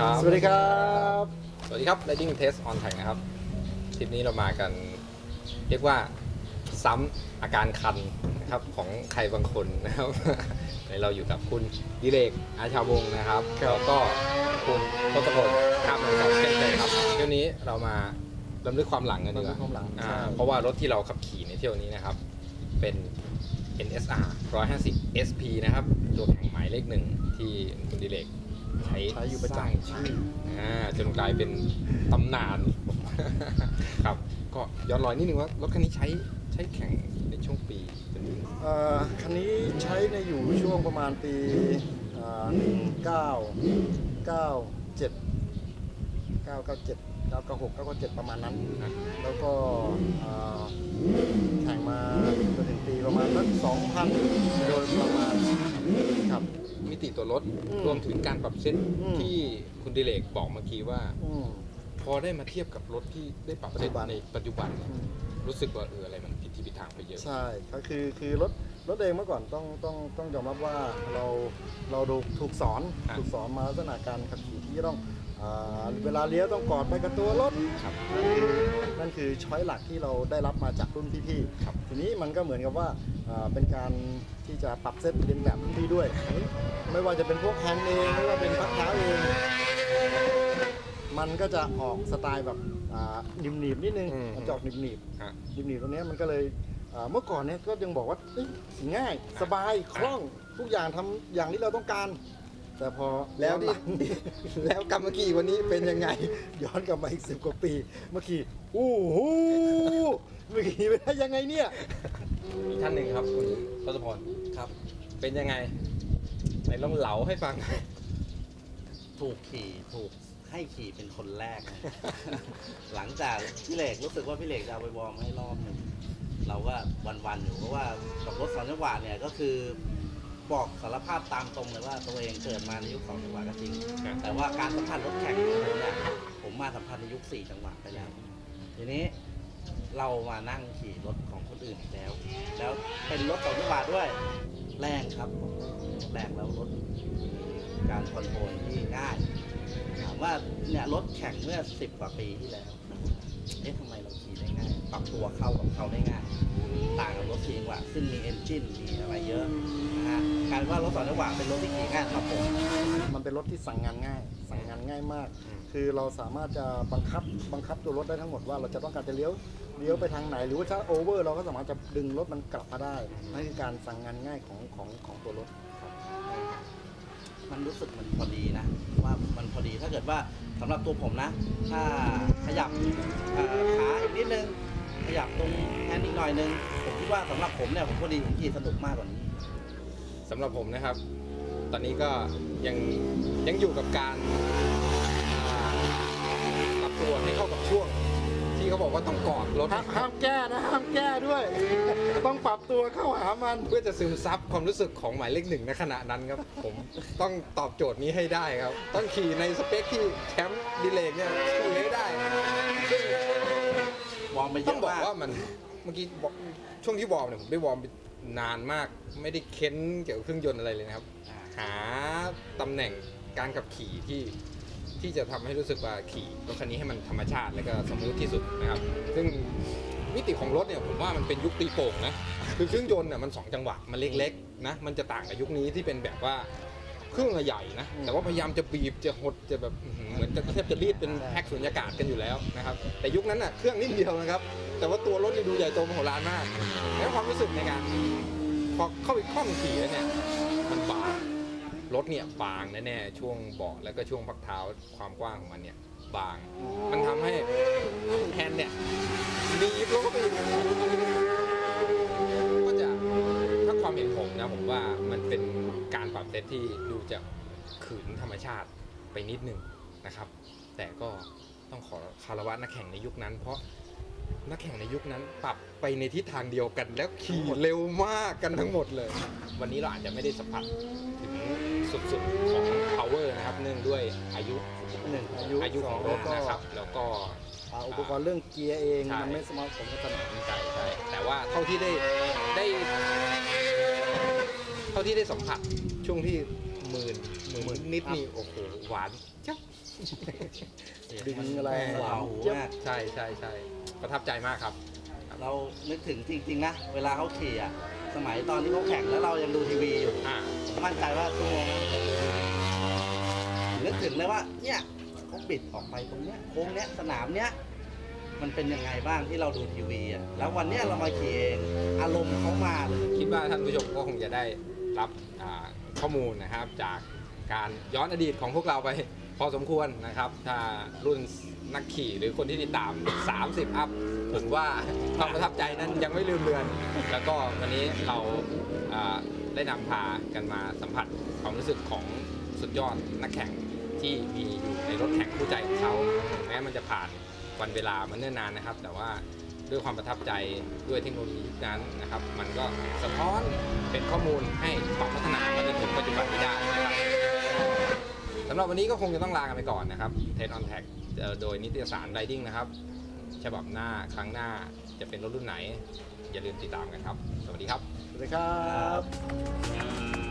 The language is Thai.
ครับ สวัสดีครับ สวัสดีครับ Riding Test on Track นะครับ คลิปนี้เรามากัน เรียกว่าซ้ำอาการคันนะครับของใครบางคนนะครับในเราอยู่กับคุณดิเรกอาชาวงศ์นะครับครับแล้วก็คุณทศพลครับของเช่นเคยครับเที่ยวนี้เรามาลำลึกความหลังกันดีกว่าลำลึกความหลังอ่าใช่ เพราะว่ารถที่เราขับขี่ในเที่ยวนี้นะครับ เป็น NSR 150 SP นะครับ ตัวแข่งหมายเลขหนึ่งที่คุณดิเรก ใช้ใช้อยู่ประสร้างจำชื่ออ่าจนกลายเป็นตำนานครับก็ย้อนรอยนิดนึงว่ารถคันนี้ใช้ใช้แข่งในช่วงปีเป็นเอ่อคันนี้ใช้ในอยู่ช่วงประมาณปีหนึ่งเก้าเก้าเจ็ดเก้าเก้าเจ็ดเก้าเก้าหกเก้าเก้าเจ็ดประมาณนั้นนะแล้วก็เอ่อแข่งมาจนถึงปีประมาณสักสองพันโด ติตัวรถอืมรวมถึงการปรับเซตอืม ที่คุณดิเลกบอกเมื่อกี้ว่า อืม พอได้มาเทียบกับรถที่ได้ปรับเซตปัจจุบัน ในปัจจุบันเนี่ยอืมรู้สึกว่าเอออะไรมันผิดที่ผิดทางไปเยอะ ใช่ก็คือคือรถรถเองเมื่อก่อนต้องต้องต้องยอมรับว่าเราเราดูถูกสอนครับถูกสอนมาลักษณะการขับขี่ที่ต้อง อ่าเวลาเลี้ยวต้องกอดไปกับตัวรถ ครับ นั่นคือช้อยหลักที่เราได้รับมาจากรุ่นพี่ครับ ๆทีนี้มันก็เหมือนกับว่าอ่าเป็นการที่จะปรับเซตเลียนแบบรุ่นพี่ด้วย ไม่ว่าจะเป็นพวกแฮนด์เองไม่ว่าเป็นพักเท้าเอง มันก็จะออกสไตล์แบบอ่าหนีบหนีบๆนิดนึงอืม มันจะออกหนีบหนีบฮะหนีบหนีบๆตรงเนี้ยมันก็เลยอ่าเมื่อก่อนเนี่ยก็ยังบอกว่าเอ้ยง่ายสบายคล่องทุกอย่างทำอย่างที่เราต้องการ แต่พอแล้วย้อนหที่งแล้วกรรมกี่วันนี้เป็นยังไง ย้อนกลับมาอีกสิบกว่าปีเมื่อกี้อู้หูเมื่อกี้ไปได้ยังไงเนี่ย อีกท่านหนึ่งครับคุณทศพลครับ เป็นยังไงไหนลองเหลาให้ฟัง ถูกขี่ถูกให้ขี่เป็นคนแรกนะหลังจากพี่เหล็กรู้สึกว่าพี่เหล็กจะเอาไปวอร์มให้รอบหนึ่งเราก็วันๆอยู่เพราะว่ากับรถสองจังหวะเนี่ยก็คือ บอกสารภาพตามตรงเลยว่าตัวเองเกิดมาในยุคสองจังหวะก็จริง ครับ แต่ว่าการสัมผัสรถแข่งของผมเนี่ยผมมาสัมผัสในยุคสี่จังหวะไปแล้ว ทีนี้เรามานั่งขี่รถของคนอื่นอีกแล้ว แล้วเป็นรถสองจังหวะด้วย แรงครับแรงแล้วรถมีการคอนโทรลที่ง่ายถามว่าเนี่ยรถแข่งเมื่อสิบกว่าปีที่แล้ว เอ๊ะทำไมเราขี่ได้ง่ายปรับตัวเข้ากับเขาได้ง่าย ต่างกับรถสี่จังหวะซึ่งมีเอนจินมีอะไรเยอะนะฮะกลารว่ารถสองจังหวะเป็นรถที่ขี่ง่ายสำหรับผม มันเป็นรถที่สั่งงานง่าย สั่งงานง่ายมาก อืม คือเราสามารถจะบังคับบังคับตัวรถได้ทั้งหมดว่าเราจะต้องการจะเลี้ยวเลี้ยวไปทางไหน หรือว่าถ้าโอเวอร์เราก็สามารถจะดึงรถมันกลับมาได้นั่นคือการสั่งงานง่ายของของของตัวรถ มันรู้สึกมันพอดีนะ ว่ามันพอดีถ้าเกิดว่าสำหรับตัวผมนะ ถ้าขยับขาอีกนิดนึง ขยับตรงแฮนด์อีกหน่อยนึง ผมคิดว่าสำหรับผมเนี่ยผมพอดีผมขี่สนุกมากกว่านี้สำหรับผมนะครับ ตอนนี้ก็ยังยังอยู่กับการปรับตัวให้เข้ากับช่วง บอกว่าต้องกอดรถห้ามห้ามแก้นะห้ามแก้ด้วย ต้องปรับตัวเข้าหามันเพื่อจะซึมซับความรู้สึกของหมายเลขหนึ่งในขณะนั้นครับ ผมต้องตอบโจทย์นี้ให้ได้ครับ ต้องขี่ในสเปคที่แชมป์ดีเลกเนี่ยขี่ให้ได้ซึ่งวอร์มไปเยต้องอะบอกมากว่ามันเมื่อกี้บอกช่วงที่วอร์มเนี่ยผมได้วอร์มไปนานมาก ไม่ได้เค้นเกี่ยวกับเครื่องยนต์อะไรเลยนะครับอ่าหาตำแหน่งการขับขี่ที่ ที่จะทำให้รู้สึกว่าขี่รถคันนี้ให้มันธรรมชาติและก็สมูทที่สุดนะครับ ซึ่งมิติของรถเนี่ยผมว่ามันเป็นยุคตีโป่งนะคือเครื่องยนต์เนี่ยมันสองจังหวะมันเล็กๆนะมันจะต่างกับยุคนี้ที่เป็นแบบว่าเครื่องใหญ่นะอืมแต่ว่าพยายามจะบีบจะหดจะแบบอื้อหือเหมือนจะแทบจะรีดเป็นแพ็คสุญญากาศกันอยู่แล้วนะครับแต่ยุคนั้นน่ะเครื่องนิดเดียวนะครับ แต่ว่าตัวรถนี่ดูใหญ่โตมโหฬารมาก แล้วความรู้สึกในการพอเข้าไปคล่องขี่แล้วเนี่ยมันบาง รถเนี่ยบางแน่ๆช่วงเบาะแล้วก็ช่วงพักเท้าความกว้างของมันเนี่ยบาง มันทำให้แฮนด์เนี่ยหนีบลงเข้าไปอีกก็จะถ้าความเห็นผมนะผมว่ามันเป็นการปรับเซตที่ดูจะขืนธรรมชาติไปนิดนึงนะครับ แต่ก็ต้องขอคารวะนักแข่งในยุคนั้น เพราะนักแข่งในยุคนั้นปรับไปในทิศทางเดียวกันแล้วขี่เร็วมากกันทั้งหมดเลย วันนี้เราอาจจะไม่ได้สัมผัสถึง สุดๆของ power นะครับเนื่องด้วยอายุหนึ่งอายุอายุสขอองงรแล้วถก็นะครับ แล้วก็ อ่าอุปกรณ์เรื่องเกียร์เองใช่ มันไม่สมาร์ทผมกับถนนใช่ใช่แต่ว่าเท่าที่ได้ได้ เท่าที่ได้สัมผัสช่วงที่หมื่นหมื่นนิดนี่โอ้โหหวานจับเสียงดึงมันอะไรหวานหูเจี๊ยบ มากใช่ใช่ใช่ประทับใจมากครับ เรานึกถึงจริงๆนะ เวลาเขาขี่อะ สมัยตอนที่เขาแข่งแล้วเรายังดูทีวีอยู่อ่าผ มั่นใจว่าชั่วโมงนั้นนึกถึงเลยว่า เนี่ยเขาบิดออกไปตรงเนี้ยโค้งเนี้ยสนามเนี้ยมันเป็นยังไงบ้างที่เราดูทีวีอะแล้ววันเนี้ยเรามาขี่เองอารมณ์เขามาเลยคิดว่าท่านผู้ชมก็คงจะได้รับอ่าข้อมูลนะครับ จากการย้อนอดีตของพวกเราไปพอสมควรนะครับ ถ้ารุ่น นักขี่หรือคนที่ติดตาม 30 อัพ ผมว่าความประทับใจนั้นยังไม่ลืมเลือน แล้วก็วันนี้เราาได้นำพากันมาสัมผัสความรู้สึกของสุดยอดนักแข่งที่มีอยู่ในรถแข่งคู่ใจของเขาถึงแม้มันจะผ่านวันเวลามันเนิ่นนานนะครับ แต่ว่าด้วยความประทับใจด้วยเทคโนโลยีนั้นนะครับ มันก็สะท้อนเป็นข้อมูลให้ปรับพัฒนามาจนถึงปัจจุบันนี้ได้นะครับสำหรับวันนี้ก็คงจะต้องลากันไปก่อนนะครับเทนออนแท็ก โดยนิตยสารไรดิ้งนะครับ ฉบับหน้าครั้งหน้าจะเป็นรถรุ่นไหน อย่าลืมติดตามกันครับ สวัสดีครับ สวัสดีครับ